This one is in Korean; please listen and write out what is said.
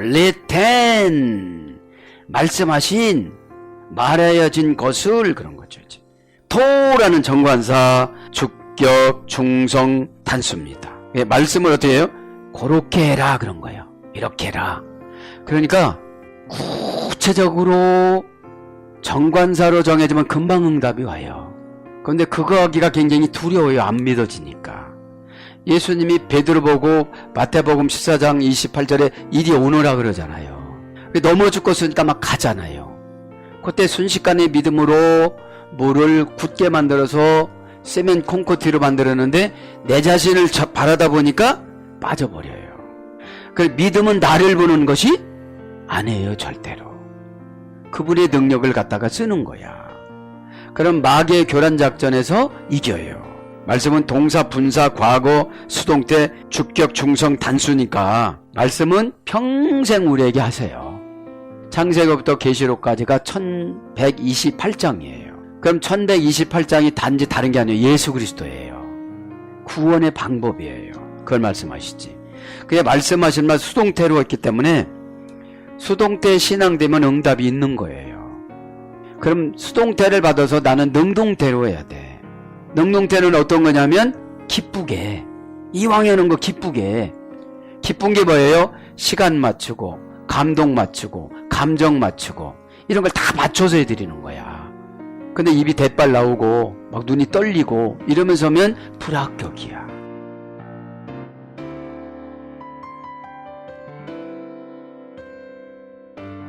written 말씀하신 말하여진 것을 그런 거죠. 토라는 정관사 주격 충성 단수입니다. 예, 말씀을 어떻게 해요? 그렇게 해라 그런 거예요. 이렇게 해라. 그러니까 구체적으로 정관사로 정해지면 금방 응답이 와요. 그런데 그거 하기가 굉장히 두려워요. 안 믿어지니까. 예수님이 베드로 보고 마태복음 14장 28절에 이리 오너라 그러잖아요. 넘어 죽고 쓰니까 막 가잖아요. 그때 순식간에 믿음으로 물을 굳게 만들어서 세면 콘크리트로 만들었는데 내 자신을 저- 바라다 보니까 빠져버려요. 그 믿음은 나를 보는 것이 아니에요, 절대로. 그분의 능력을 갖다가 쓰는 거야. 그럼 마귀의 교란 작전에서 이겨요. 말씀은 동사, 분사, 과거, 수동태, 주격, 중성, 단수니까 말씀은 평생 우리에게 하세요. 창세기부터 계시록까지가 1128장이에요. 그럼 1128장이 단지 다른 게 아니에요. 예수 그리스도예요. 구원의 방법이에요. 그걸 말씀하시지. 그게 말씀하신 말 수동태로 했기 때문에 수동태 신앙되면 응답이 있는 거예요. 그럼 수동태를 받아서 나는 능동태로 해야 돼. 능동태는 어떤 거냐면 기쁘게 이왕 하는 거 기쁘게 기쁜 게 뭐예요? 시간 맞추고 감동 맞추고 감정 맞추고 이런 걸 다 맞춰서 해드리는 거야. 근데 입이 대빨 나오고 막 눈이 떨리고 이러면서 하면 불합격이야.